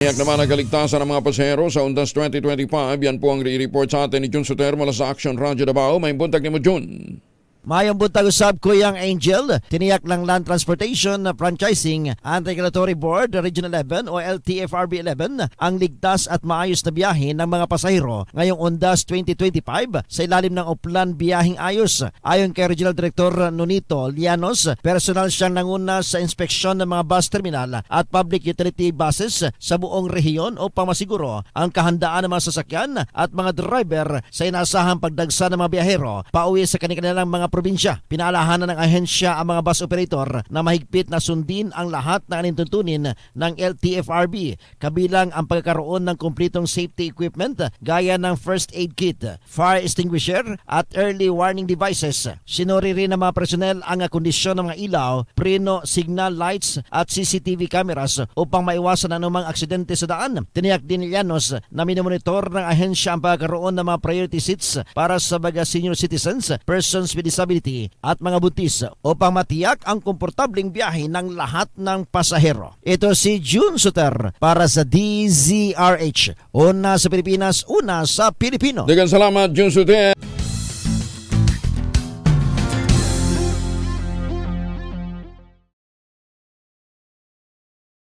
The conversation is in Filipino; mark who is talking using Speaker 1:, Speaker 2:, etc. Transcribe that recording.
Speaker 1: Tiyak naman ang kaligtasan ng mga pasahero sa Undas 2025. Yan po ang re-report sa atin ni Jun Soter mula sa Action Radio Davao. May buntag ni mo, Jun.
Speaker 2: Mayong buntag usab Kuyang Angel, tiniyak ng Land Transportation Franchising Anti-Regulatory Board Region 11 o LTFRB 11 ang ligtas at maayos na biyahe ng mga pasahero ngayong Ondas 2025 sa ilalim ng Uplan Biyahing Ayos. Ayon kay Regional Director Nonito Lianos, personal siyang nanguna sa inspeksyon ng mga bus terminal at public utility buses sa buong rehiyon upang masiguro ang kahandaan ng mga sasakyan at mga driver sa inasahang pagdagsa ng mga biyahero pauwi sa kanilang mga probinsya. Pinalahanan ng ahensya ang mga bus operator na mahigpit na sundin ang lahat ng anintuntunin ng LTFRB kabilang ang pagkakaroon ng kumpletong safety equipment gaya ng first aid kit, fire extinguisher at early warning devices. Sinuri rin ng mga personel ang kondisyon ng mga ilaw, preno, signal lights at CCTV cameras upang maiwasan anumang aksidente sa daan. Tiniyak din ni Llanos na minomonitor ng ahensya ang pagkakaroon ng mga priority seats para sa mga senior citizens, persons with disability at mga buntis upang matiyak ang komportabling biyahe ng lahat ng pasahero. Ito si June Suter para sa DZRH. Una sa Pilipinas, una sa Pilipino.
Speaker 1: Dagan salamat, Jun Soter.